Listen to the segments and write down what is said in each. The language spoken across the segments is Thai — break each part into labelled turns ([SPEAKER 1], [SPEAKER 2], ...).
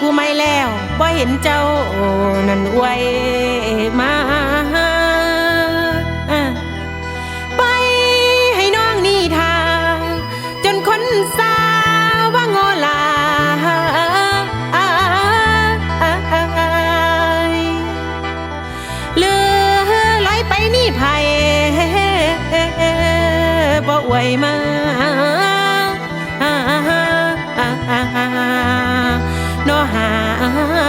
[SPEAKER 1] กูไม่แล้วบ่เห็นเจ้านั้นไวมาไปให้น้องนี่ทา จนคนสาว่างอลาเหลือลอยไปนี่ไผ่บ่ไหวมาา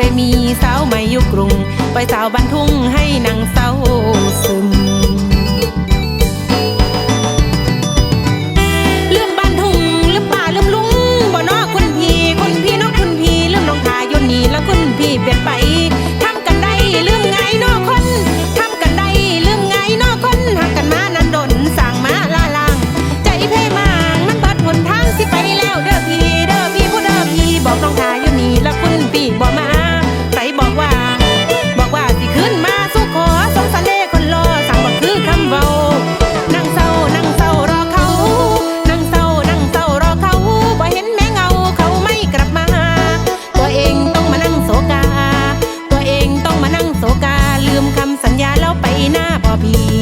[SPEAKER 1] ไปมีสาวใหม่อยู่กรุง ไปสาวบ้านทุ่งให้นางเศร้า puppy.